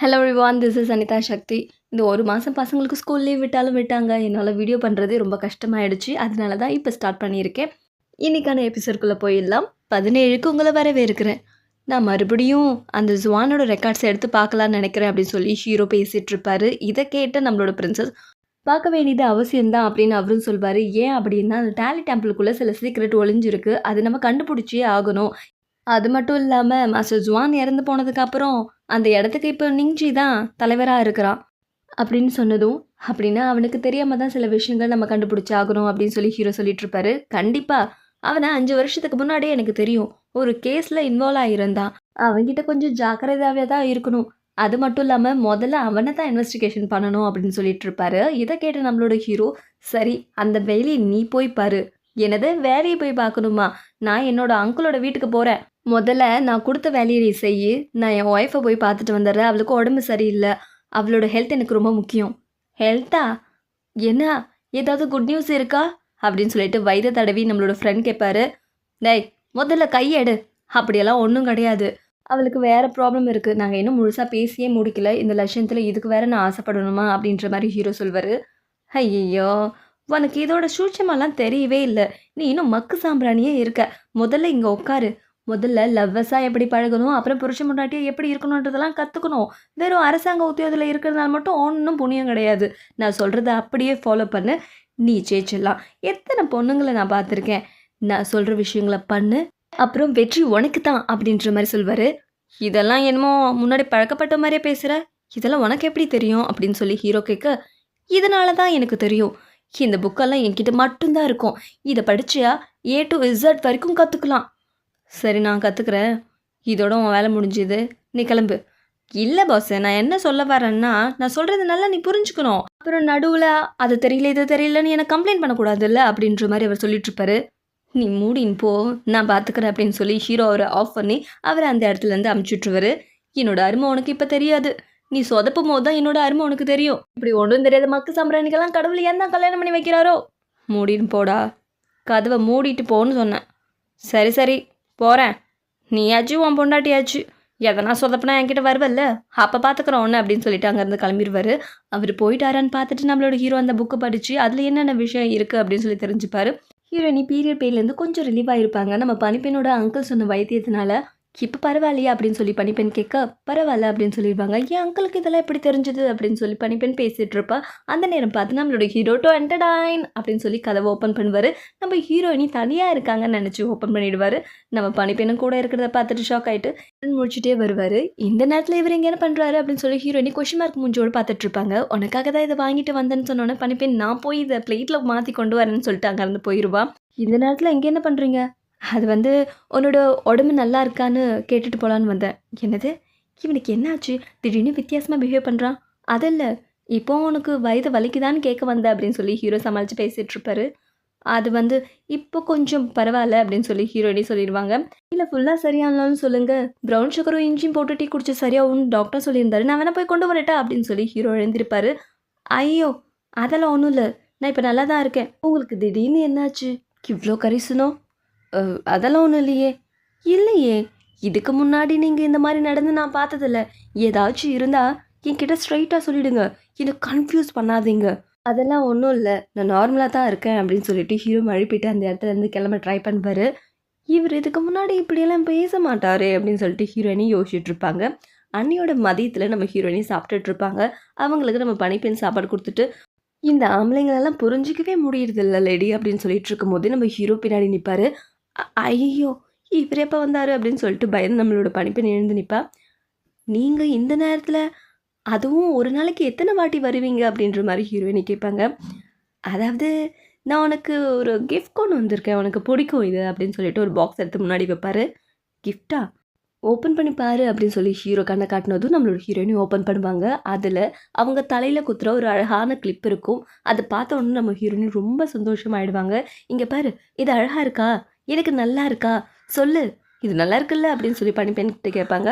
Hello ரிவான் this is Anitha சக்தி இந்த ஒரு மாதம் பசங்களுக்கு ஸ்கூல் லீவ் விட்டாலும் விட்டாங்க. என்னால் வீடியோ பண்ணுறதே ரொம்ப கஷ்டமாயிடுச்சு. அதனால தான் இப்போ ஸ்டார்ட் பண்ணியிருக்கேன். இன்றைக்கான எபிசோட்குள்ளே போயிடலாம். பதினேழுக்கு உங்களை வரவே இருக்கிறேன் நான் மறுபடியும் அந்த ஜுவானோட ரெக்கார்ட்ஸ் எடுத்து பார்க்கலான்னு நினைக்கிறேன் அப்படின்னு சொல்லி ஹீரோ பேசிகிட்டு இருப்பாரு. இதை கேட்ட நம்மளோட பிரின்சஸ் பார்க்க வேண்டியது அவசியம்தான் அப்படின்னு அவரும் சொல்வார். ஏன் அப்படின்னா அந்த டேலி டெம்பிளுக்குள்ளே சில சீக்ரெட் ஒளிஞ்சிருக்கு. அது நம்ம கண்டுபிடிச்சியே ஆகணும். அது மட்டும் இல்லாமல் மாஸ்டர் ஜுவான் இறந்து போனதுக்கப்புறம் அந்த இடத்துக்கு இப்போ நிங்ஜி தான் தலைவராக இருக்கிறான் அப்படின்னு சொன்னதும் அப்படின்னா அவனுக்கு தெரியாமல் தான் சில விஷயங்கள் நம்ம கண்டுபிடிச்சாகணும் அப்படின்னு சொல்லி ஹீரோ சொல்லிட்டு இருப்பாரு. கண்டிப்பாக அவனை அஞ்சு வருஷத்துக்கு முன்னாடியே எனக்கு தெரியும். ஒரு கேஸில் இன்வால்வ் ஆகியிருந்தான் அவன்கிட்ட கொஞ்சம் ஜாக்கிரதாவே தான் இருக்கணும். அது மட்டும் இல்லாமல் முதல்ல அவனை தான் இன்வெஸ்டிகேஷன் பண்ணணும் அப்படின்னு சொல்லிட்டு இருப்பாரு. இதை கேட்ட நம்மளோட ஹீரோ சரி அந்த வேலையை நீ போய் பாரு. எனது வேலையை போய் பார்க்கணுமா? நான் என்னோட அங்கிளோட வீட்டுக்கு போகிறேன் முதல்ல நான் கொடுத்த வேலையை நீ செய் நான் என் ஒய்ஃபை போய் பார்த்துட்டு வந்துடுறேன். அவளுக்கு உடம்பு சரியில்லை. அவளோட ஹெல்த் எனக்கு ரொம்ப முக்கியம். ஹெல்த்தா என்ன? ஏதாவது குட் நியூஸ் இருக்கா? அப்படின்னு சொல்லிட்டு வயதை தடவி நம்மளோட ஃப்ரெண்ட் கேட்பாரு டேய் முதல்ல கையெடு அப்படியெல்லாம் ஒன்றும் கிடையாது. அவளுக்கு வேறு ப்ராப்ளம் இருக்குது நாங்கள் இன்னும் முழுசாக பேசியே முடிக்கல. இந்த லட்சணத்தில் இதுக்கு வேறு நான் ஆசைப்படணுமா? அப்படின்ற மாதிரி ஹீரோ சொல்வார். ஐயோ உனக்கு இதோட சூட்சமெல்லாம் தெரியவே இல்லை. நீ இன்னும் மக்கு சாம்பிராணியே இருக்க. முதல்ல இங்கே உட்காரு முதல்ல லவ்வஸாக எப்படி பழகணும் அப்புறம் புருஷ முன்னாட்டியாக எப்படி இருக்கணுன்றதெல்லாம் கற்றுக்கணும் வெறும் அரசாங்க உத்தியோகத்தில் இருக்கிறதுனால மட்டும் ஒன்றும் புண்ணியம் கிடையாது. நான் சொல்கிறத அப்படியே ஃபாலோ பண்ணு. நீ ஜெயிச்சிடலாம். எத்தனை பொண்ணுங்களை நான் பார்த்துருக்கேன். நான் சொல்கிற விஷயங்களை பண்ணு. அப்புறம் வெற்றி உனக்கு தான் அப்படின்ற மாதிரி சொல்வார். இதெல்லாம் என்னமோ முன்னாடி பழக்கப்பட்ட மாதிரியே பேசுகிற இதெல்லாம் உனக்கு எப்படி தெரியும் அப்படின்னு சொல்லி ஹீரோ கேட்க இதனால தான் எனக்கு தெரியும். இந்த புக்கெல்லாம் என்கிட்ட மட்டும்தான் இருக்கும். இதை படிச்சியா? ஏ டு இசட் வரைக்கும் கற்றுக்கலாம் சரி நான் கற்றுக்குறேன் இதோட உன் வேலை முடிஞ்சுது. நீ கிளம்பு. இல்லை பாஸ் நான் என்ன சொல்ல வரேன்னா நான் சொல்கிறது நல்லா நீ புரிஞ்சுக்கணும். அப்புறம் நடுவில் அது தெரியல இது தெரியலன்னு எனக்கு கம்ப்ளைண்ட் பண்ணக்கூடாதுல்ல? அப்படின்ற மாதிரி அவர் சொல்லிட்டு இருப்பாரு. நீ மூடின்னு போ. நான் பார்த்துக்கிறேன் அப்படின்னு சொல்லி ஹீரோ அவரை ஆஃப் பண்ணி அவரை அந்த இடத்துலேருந்து அமுச்சுட்ருவாரு என்னோட அருமை உனக்கு இப்போ தெரியாது. நீ சொதப்பும் போது தான் என்னோட அருமை உனக்கு தெரியும். இப்படி ஒன்றும் தெரியாத மக்கு சம்பிராணிக்கெல்லாம் கடவுள் ஏன் தான் கல்யாணம் பண்ணி வைக்கிறாரோ? மூடின்னு போடா. கதவை மூடிட்டு போன்னு சொன்னேன். சரி சரி போகிறேன் நீயாச்சும் உன் பொண்டாட்டியாச்சு. எதனா சொதப்புனா என்கிட்ட வருவல்ல? அப்போ பார்த்துக்குறோம் ஒன்று அப்படின்னு சொல்லிட்டு அங்கேருந்து கிளம்பிடுவார். அவர் போயிட்டாரான்னு பார்த்துட்டு நம்மளோட ஹீரோ அந்த புக்கை படித்து அதில் என்னென்ன விஷயம் இருக்குது அப்படின்னு சொல்லி தெரிஞ்சுப்பார். ஹீரோயினி பீரியட் பெயிலேருந்து கொஞ்சம் ரிலீவாக இருப்பாங்க நம்ம பனிப்பெண்ணோட அங்கிள் சொன்ன வைத்தியத்தினால இப்போ பரவாயில்லையா அப்படின்னு சொல்லி பனிப்பெண் கேட்க பரவாயில்ல அப்படின்னு சொல்லிடுவாங்க. என் அங்கிளுக்கு இதெல்லாம் எப்படி தெரிஞ்சது? அப்படின்னு சொல்லி பனிப்பெண் பேசிகிட்டு இருப்பா அந்த நேரம் பார்த்து நம்மளோட ஹீரோ டோ என்டர்டைன் அப்படின்னு சொல்லி கதவை ஓப்பன் பண்ணுவார். நம்ம ஹீரோயினி தனியாக இருக்காங்கன்னு நினச்சி ஓப்பன் பண்ணிடுவார். நம்ம பனிப்பெண்ணும் கூட இருக்கிறத பார்த்துட்டு ஷாக் ஆகிட்டு முடிச்சுட்டே வருவார். இந்த நேரத்தில் இவர் எங்கே என்ன பண்ணுறாரு அப்படின்னு சொல்லி ஹீரோயினி கொஷின் மார்க் மூஞ்சோடு பார்த்துட்டு இருப்பாங்க உனக்காக தான் இதை வாங்கிட்டு வந்தேன்னு சொன்னோன்னே பனிப்பெண் நான் போய் இதை பிளேட்டில் மாற்றி கொண்டு வரேன்னு சொல்லிட்டு அங்கேருந்து போயிடுவா இந்த நேரத்தில் எங்கே என்ன பண்ணுறீங்க அது வந்து உன்னோட உடம்பு நல்லா இருக்கான்னு கேட்டுட்டு போகலான்னு வந்தேன். என்னது? இவனுக்கு என்னாச்சு? திடீர்னு வித்தியாசமாக பிஹேவ் பண்ணுறான் அதில்ல இப்போ உனக்கு வயது வலிக்குதான்னு கேட்க வந்த அப்படின்னு சொல்லி ஹீரோ சமாளித்து பேசிகிட்ருப்பாரு அது வந்து இப்போ கொஞ்சம் பரவாயில்ல அப்படின்னு சொல்லி ஹீரோயினே சொல்லிடுவாங்க. இல்லை ஃபுல்லாக சரியானாலும் சொல்லுங்கள் ப்ரௌன் சுகரும் இஞ்சியும் போட்டு டீ குடிச்சு சரியாகும்னு டாக்டர் சொல்லியிருந்தாரு. நான் வேணால் போய் கொண்டு வரட்டா அப்படின்னு சொல்லி ஹீரோ எழுந்திருப்பாரு. ஐயோ அதெல்லாம் ஒன்றும் இல்லை. நான் இப்போ நல்லா தான் இருக்கேன். உங்களுக்கு திடீர்னு என்னாச்சு? இவ்வளோ கரிசனம். அதெல்லாம் ஒன்றும் இல்லையே. இல்லையே. இதுக்கு முன்னாடி நீங்கள் இந்த மாதிரி நடந்து நான் பார்த்ததில்ல. ஏதாச்சும் இருந்தால் என்கிட்ட ஸ்ட்ரைட்டாக சொல்லிடுங்க. என்னை கன்ஃபியூஸ் பண்ணாதீங்க. அதெல்லாம் ஒன்றும் இல்லை. நான் நார்மலாக தான் இருக்கேன் அப்படின்னு சொல்லிட்டு ஹீரோ மழுப்பிட்டு அந்த இடத்துல இருந்து கிளம்ப ட்ரை பண்ணுவார் இவர் இதுக்கு முன்னாடி இப்படியெல்லாம் பேச மாட்டார் அப்படின்னு சொல்லிட்டு ஹீரோயினி யோசிச்சுட்டு இருப்பாங்க. அன்னியோட மதியத்தில் நம்ம ஹீரோயினி சாப்பிட்டுட்டு இருப்பாங்க. அவங்களுக்கு நம்ம பனிப்பெண் சாப்பாடு கொடுத்துட்டு இந்த ஆம்பளைங்களெல்லாம் புரிஞ்சிக்கவே முடியறதில்ல லேடி அப்படின்னு சொல்லிட்டு இருக்கும்போது நம்ம ஹீரோ பின்னாடி நிற்பார் ஐயோ இவர் எப்போ வந்தார் அப்படின்னு சொல்லிட்டு பயந்து நம்மளோட பணிப்பெண் எழுந்து நிற்பா நீங்கள் இந்த நேரத்தில் அதுவும் ஒரு நாளைக்கு எத்தனை வாட்டி வருவீங்க அப்படின்ற மாதிரி ஹீரோயினி கேட்பாங்க. அதாவது நான் உனக்கு ஒரு கிஃப்ட் கொண்டு வந்திருக்கேன் உனக்கு பிடிக்கும் இது அப்படின்னு சொல்லிட்டு ஒரு பாக்ஸ் எடுத்து முன்னாடி வைப்பாரு. கிஃப்டா ஓப்பன் பண்ணி பாரு அப்படின்னு சொல்லி ஹீரோ கண்ணை காட்டினதும் நம்மளோட ஹீரோயினி ஓப்பன் பண்ணுவாங்க. அதில் அவங்க தலையில் குத்துற ஒரு அழகான கிளிப் இருக்கும். அதை பார்த்த உடனே நம்ம ஹீரோயினி ரொம்ப சந்தோஷமாயிடுவாங்க. இங்கே பாரு இது அழகாக இருக்கா? எனக்கு நல்லா இருக்கா? சொல்லு. இது நல்லா இருக்குல்ல? அப்படின்னு சொல்லி பனிப்பெண்கிட்ட கேட்பாங்க.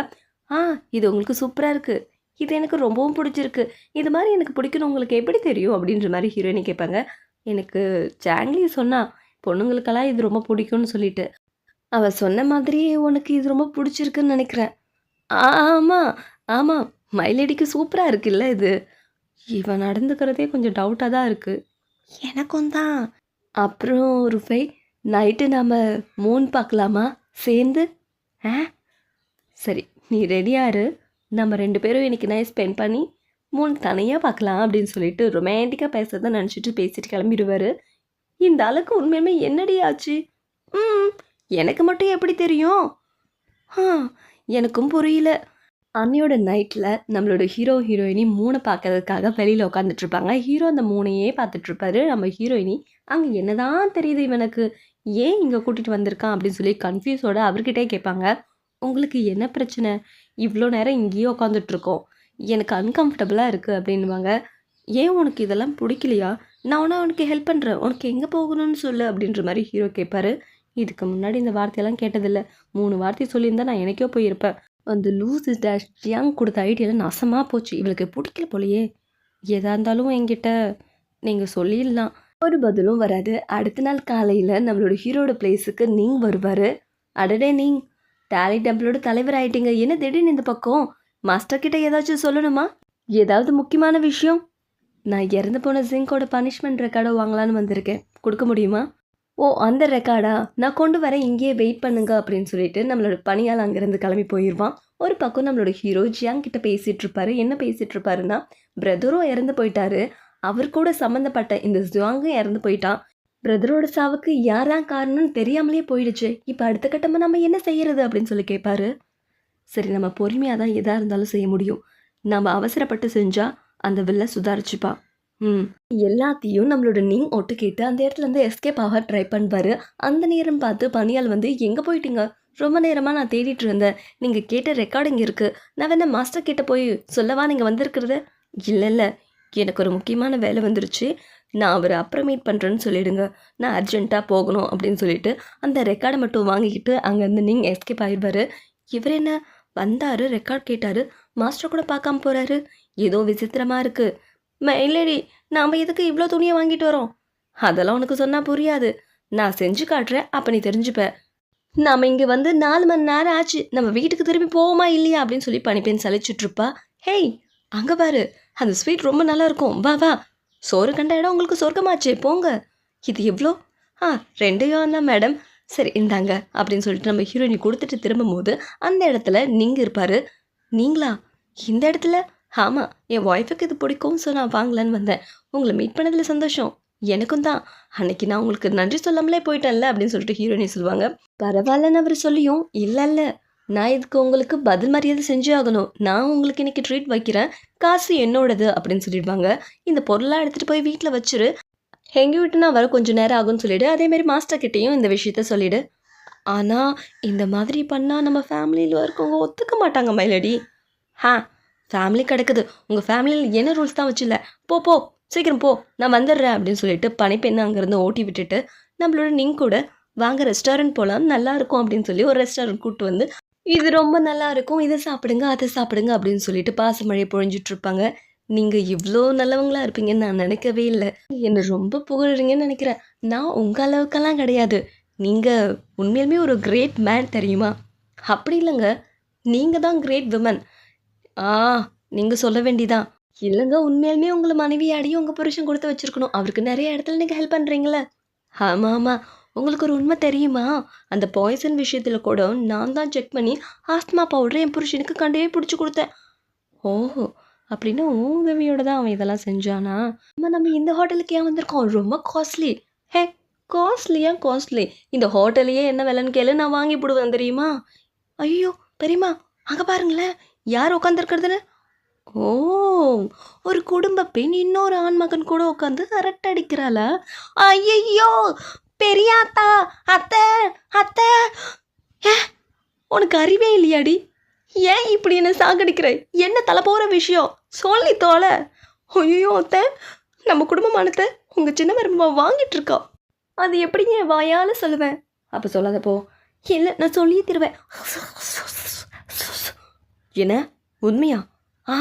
ஆ இது உங்களுக்கு சூப்பராக இருக்குது இது எனக்கு ரொம்பவும் பிடிச்சிருக்கு. இது மாதிரி எனக்கு பிடிக்கணும் உங்களுக்கு எப்படி தெரியும்? அப்படின்ற மாதிரி ஹீரோயினி கேட்பாங்க. எனக்கு சாங்லி சொன்னா பொண்ணுங்களுக்கெல்லாம் இது ரொம்ப பிடிக்கும்னு சொல்லிட்டு. அவ சொன்ன மாதிரியே உனக்கு இது ரொம்ப பிடிச்சிருக்குன்னு நினைக்கிறேன். ஆமாம் ஆமாம் மயிலடிக்கு சூப்பராக இருக்குல்ல இது. இவன் நடந்துக்கிறதே கொஞ்சம் டவுட்டாக தான் இருக்குது எனக்கும் தான். அப்புறம் ருஃபை நைட்டு நாம் மூன் பார்க்கலாமா? சேர்ந்து? ஆ? சரி நீ ரெடியாரு நம்ம ரெண்டு பேரும் இன்னைக்கு நைட் ஸ்பெண்ட் பண்ணி மூணு தனியாக பார்க்கலாம் அப்படின்னு சொல்லிட்டு ரொமான்டிக்காக பேசுறத நினச்சிட்டு பேசிட்டு கிளம்பிடுவார். இந்த அளவுக்கு உண்மையுமே என்னடி ஆச்சு? ம் எனக்கு மட்டும் எப்படி தெரியும்? ஆ எனக்கும் புரியல. அன்னையோட நைட்டில் நம்மளோட ஹீரோ ஹீரோயினி மூணை பார்க்கறதுக்காக வெளியில் உட்காந்துட்ருப்பாங்க ஹீரோ அந்த மூணையே பார்த்துட்ருப்பாரு நம்ம ஹீரோயினி அங்கே என்னதான் தெரியுது இவனுக்கு? ஏன் இங்கே கூட்டிகிட்டு வந்திருக்கான் அப்படின்னு சொல்லி கன்ஃபியூஸோட அவர்கிட்டே கேட்பாங்க. உங்களுக்கு என்ன பிரச்சனை? இவ்வளோ நேரம் இங்கேயே உட்காந்துட்ருக்கோம் எனக்கு அன்கம்ஃபர்டபுளாக இருக்குது அப்படின்வாங்க ஏன் உனக்கு இதெல்லாம் பிடிக்கலையா? நான் உன உனக்கு ஹெல்ப் பண்ணுறேன் உனக்கு எங்கே போகணும்னு சொல்லு அப்படின்ற மாதிரி ஹீரோ கேட்பாரு. இதுக்கு முன்னாடி இந்த வார்த்தையெல்லாம் கேட்டதில்ல. மூணு வார்த்தை சொல்லியிருந்தா நான் எனக்கே போயிருப்பேன். அந்த லூஸ் டேஷ் யங் கொடுத்த ஐடியாவில் நாசமாக போச்சு. இவளுக்கு பிடிக்கல போலையே. எதாக இருந்தாலும் என்கிட்ட நீங்கள் சொல்லிடலாம். ஒரு பதிலும் வராது. அடுத்த நாள் காலையில் நம்மளோட ஹீரோட பிளேஸுக்கு நீங் வருவார். அடடே நீங் டேலி டெம்பிளோட தலைவர் ஆயிட்டீங்க. என்ன திடீர்னு இந்த பக்கம்? மாஸ்டர் கிட்ட ஏதாச்சும் சொல்லணுமா? ஏதாவது முக்கியமான விஷயம்? நான் இறந்து போன ஜிங்கோட பனிஷ்மெண்ட் ரெக்கார்டை வாங்கலான்னு வந்திருக்கேன். கொடுக்க முடியுமா? ஓ அந்த ரெக்கார்டா நான் கொண்டு வரேன் இங்கேயே வெயிட் பண்ணுங்க அப்படின்னு சொல்லிட்டு நம்மளோட பணியால் அங்கேருந்து கிளம்பி போயிடுவான் ஒரு பக்கம் நம்மளோட ஹீரோ ஜியாங் கிட்ட பேசிட்டு இருப்பாரு. என்ன பேசிட்டு இருப்பாருன்னா பிரதரும் இறந்து போயிட்டாரு. அவர் கூட சம்மந்தப்பட்ட இந்த ஜுவாங்கும் இறந்து போயிட்டான். பிரதரோட சாவுக்கு யாரான் காரணம்னு தெரியாமலே போயிடுச்சு. இப்போ அடுத்த கட்டமாக நம்ம என்ன செய்யறது அப்படின்னு சொல்லி கேட்பாரு சரி நம்ம பொறுமையாக தான் எதாக இருந்தாலும் செய்ய முடியும். நம்ம அவசரப்பட்டு செஞ்சால் அந்த வில்ல சுதாரிச்சுப்பா. ம். எல்லாத்தையும் நம்மளோட நீங் ஒட்டு கேட்டு அந்த இடத்துல இருந்து எஸ்கேப் ஆக ட்ரை பண்ணுவார். அந்த நேரம் பார்த்து பனியால் வந்து எங்கே போயிட்டீங்க? ரொம்ப நேரமாக நான் தேடிட்டு இருந்தேன். நீங்கள் கேட்ட ரெக்கார்டிங் இருக்குது நான் வேணா மாஸ்டர் கிட்ட போய் சொல்லவா நீங்கள் வந்திருக்கிறது? இல்லை இல்லை. எனக்கு ஒரு முக்கியமான வேலை வந்துருச்சு. நான் அவரை அப்புறம் மீட் பண்ணுறேன்னு சொல்லிடுங்க. நான் அர்ஜென்ட்டாக போகணும் அப்படின்னு சொல்லிட்டு அந்த ரெக்கார்டை மட்டும் வாங்கிக்கிட்டு அங்கேருந்து நீங்கள் எஸ்கேப் ஆகிடுவார் இவர் என்ன? வந்தார் ரெக்கார்ட் கேட்டார். மாஸ்டர் கூட பார்க்காம போகிறாரு ஏதோ விசித்திரமாக இருக்குது மயிலடி நாம் எதுக்கு இவ்வளோ துணியை வாங்கிட்டு வரோம்? அதெல்லாம் உனக்கு சொன்னால் புரியாது. நான் செஞ்சு காட்டுறேன் அப்போ நீ தெரிஞ்சுப்ப. நாம் இங்கே வந்து நாலு மணி நேரம் ஆச்சு. நம்ம வீட்டுக்கு திரும்பி போவோமா இல்லையா அப்படின்னு சொல்லி பனிப்பெண் சலிச்சுட்ருப்பா ஹேய் அங்கே பாரு அந்த ஸ்வீட் ரொம்ப நல்லா இருக்கும். வா வா. சோறு கண்ட இடம் உங்களுக்கு சொர்க்கமாச்சே போங்க. இது எவ்வளோ ஆ ரெண்டையும் தான் மேடம் சரி இந்தாங்க அப்படின்னு சொல்லிட்டு நம்ம ஹீரோயினி கொடுத்துட்டு திரும்பும்போது அந்த இடத்துல நீங்கள் இருப்பார். நீங்களா? இந்த இடத்துல? ஆமாம் என் ஒய்ஃபுக்கு இது பிடிக்கும் ஸோ நான் வாங்கலான்னு வந்தேன். உங்களை மீட் பண்ணதில் சந்தோஷம். எனக்கும் தான். அன்னைக்கு நான் உங்களுக்கு நன்றி சொல்லாமலே போயிட்டேன்ல அப்படின்னு சொல்லிட்டு ஹீரோயினி சொல்லுவாங்க. பரவாயில்லன்னு அவர் சொல்லியும் இல்லை இல்லை நான் இதுக்கு உங்களுக்கு பதில் மரியாதை செஞ்சே ஆகணும். நான் உங்களுக்கு இன்னைக்கு ட்ரீட் வைக்கிறேன். காசு என்னோடது அப்படின்னு சொல்லிடுவாங்க. இந்த பொருளாக எடுத்துகிட்டு போய் வீட்டில் வச்சிரு. எங்கே விட்டு நான் வர கொஞ்சம் நேரம் ஆகும்னு சொல்லிவிடு அதேமாரி மாஸ்டர் கிட்டேயும் இந்த விஷயத்த சொல்லிவிடு ஆனால் இந்த மாதிரி பண்ணால் நம்ம ஃபேமிலியில் இருக்கவங்க ஒத்துக்க மாட்டாங்க மயிலடி ஹா ஃபேமிலி கிடக்குது. உங்கள் ஃபேமிலியில் என்ன ரூல்ஸ் தான் வச்சுல போ போ சீக்கிரம் போ. நான் வந்துடுறேன் அப்படின்னு சொல்லிட்டு பனிப்பெண்ணை அங்கேருந்து ஓட்டி விட்டுட்டு நம்மளோட நீங்க கூட வாங்க ரெஸ்டாரண்ட் போகலாம் நல்லா இருக்கும் அப்படின்னு சொல்லி ஒரு ரெஸ்டாரண்ட் கூப்பிட்டு வந்து இது ரொம்ப நல்லா இருக்கும். இதை சாப்பிடுங்க அதை சாப்பிடுங்க அப்படின்னு சொல்லிட்டு பாசமழை பொழிஞ்சிட்ருப்பாங்க நீங்கள் இவ்வளோ நல்லவங்களாக இருப்பீங்கன்னு நான் நினைக்கவே இல்லை. என்னை ரொம்ப புகழுறீங்கன்னு நினைக்கிறேன். நான் உங்கள் அளவுக்கெல்லாம் கிடையாது. நீங்கள் உண்மையிலுமே ஒரு கிரேட் மேன் தெரியுமா? அப்படி இல்லைங்க. நீங்கள் தான் கிரேட் விமன் ஆ நீங்கள் சொல்ல வேண்டிதான். இல்லைங்க உண்மையிலுமே உங்களை மனைவியாடியும் உங்கள் புருஷன் கொடுத்து வச்சுருக்கணும். அவருக்கு நிறைய இடத்துல நீங்கள் ஹெல்ப் பண்ணுறீங்களே ஆமாம் ஆமாம் உங்களுக்கு ஒரு உண்மை தெரியுமா? அந்த பாய்சன் விஷயத்தில் கூட நான் தான் செக் பண்ணி ஆஸ்துமா பவுடரை என் புருஷனுக்கு கண்டே பிடிச்சி கொடுத்தேன். ஓஹோ அப்படின்னா உதவியோட தான் அவன் இதெல்லாம் செஞ்சானா? அம்மா நம்ம இந்த ஹோட்டலுக்கு ஏன் வந்திருக்கோம்? ரொம்ப காஸ்ட்லி ஹே காஸ்ட்லியா காஸ்ட்லி இந்த ஹோட்டலையே என்ன விலைன்னு கேளு நான் வாங்கி போடுவேன் தெரியுமா? ஐயோ பெரியம்மா அங்கே பாருங்களேன். யார் உட்காந்துருக்கிறதுன்னு ஓ ஒரு குடும்ப பெண் இன்னொரு ஆண்மகன் கூட உட்காந்து அரட்டை அடிக்கிறாளா? ஐயையோ பெரியாத்தா அத்தை அத்தை. ஏ உனக்கு அறிவே இல்லையாடி? ஏன் இப்படி என்ன சாகடிக்கிற? என்ன தலை போகிற விஷயம்? சொல்லி தோலை. ஐயோ அத்தை. நம்ம குடும்பமானத்தை உங்கள் சின்ன மருமமா வாங்கிட்டு இருக்கா. அது எப்படிங்க என் வாயால் சொல்லுவேன்? அப்போ சொல்லாத போ. இல்லை நான் சொல்லியே தருவேன். என்ன? உண்மையா? ஆ.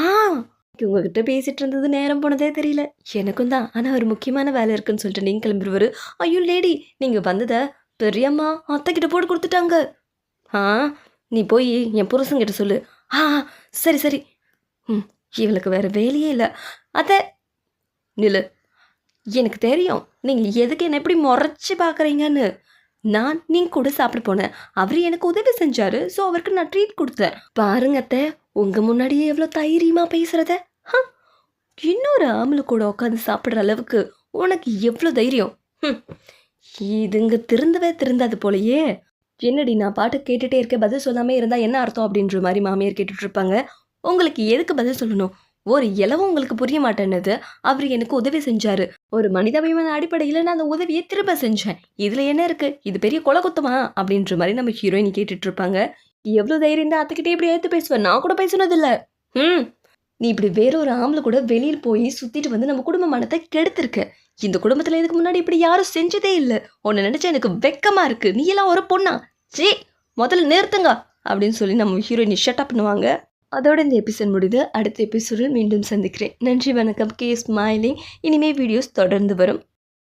உங்ககிட்ட பேசிட்டு இருந்தது நேரம் போனதே தெரியல. எனக்கும் தான். ஆனால் ஒரு முக்கியமான வேலை இருக்குன்னு சொல்லிட்டு நீங்கள் கிளம்பிடுவாரு ஐயோ லேடி நீங்கள் வந்ததை பெரியம்மா அத்தைக்கிட்ட போட்டு கொடுத்துட்டாங்க. ஆ நீ போய் என் புருஷங்கிட்ட சொல்லு. ஆ சரி சரி. ம் இவளுக்கு வேற வேலையே இல்லை. அத்தை நில்லு. எனக்கு தெரியும். நீங்கள் எதுக்கு என்ன எப்படி முறைச்சி பார்க்குறீங்கன்னு நான் நீங்க கூட சாப்பிட போனேன். அவர் எனக்கு உதவி செஞ்சாரு. ஸோ அவருக்கு நான் ட்ரீட் கொடுத்தேன். பாருங்க அத்தை உங்க முன்னாடியே எவ்வளோ தைரியமா பேசுறத. ஹ, இன்னொரு ஆம்பளை கூட உட்காந்து சாப்பிட்ற அளவுக்கு உனக்கு எவ்வளோ தைரியம்? இதுங்க திருந்தவே திருந்தாது போலயே. என்னடி நான் பாட்டு கேட்டுட்டே இருக்க பதில் சொல்லாம இருந்தா என்ன அர்த்தம் அப்படின்ற மாதிரி மாமியார் கேட்டுட்டு இருப்பாங்க. உங்களுக்கு எதுக்கு பதில் சொல்லணும்? ஒரு இலவும் உங்களுக்கு புரிய மாட்டேன்னது. அவர் எனக்கு உதவி செஞ்சாரு. ஒரு மனிதாபிமான அடிப்படையில் நான் அந்த உதவியை திரும்ப செஞ்சேன். இதுல என்ன இருக்கு? இது பெரிய கொலை குத்தமா அப்படின்ற மாதிரி நம்ம ஹீரோயின் கேட்டுட்டு இருப்பாங்க. எவ்வளோ தைரியம் தான் அத்துக்கிட்டே இப்படி ஏற்று பேசுவேன் நான் கூட பேசுனதில்ல. ம் நீ இப்படி வேற ஒரு ஆம்பளை கூட வெளியில் போய் சுத்திட்டு வந்து நம்ம குடும்ப மனத்தை கெடுத்திருக்க. இந்த குடும்பத்துல இதுக்கு முன்னாடி இப்படி யாரும் செஞ்சதே இல்லை. உன்னை நினைச்சா எனக்கு வெக்கமா இருக்கு. நீ எல்லாம் ஒரு பொண்ணா? சே முதல்ல நிறுத்துங்க. அப்படின்னு சொல்லி நம்ம ஹீரோயின் ஷட்டப் பண்ணுவாங்க. அதோட இந்த எபிசோட் முடியுது அடுத்த எபிசோடில் மீண்டும் சந்திக்கிறேன். நன்றி வணக்கம். கே. ஸ்மைலிங் இனிமே வீடியோஸ் தொடர்ந்து வரும்.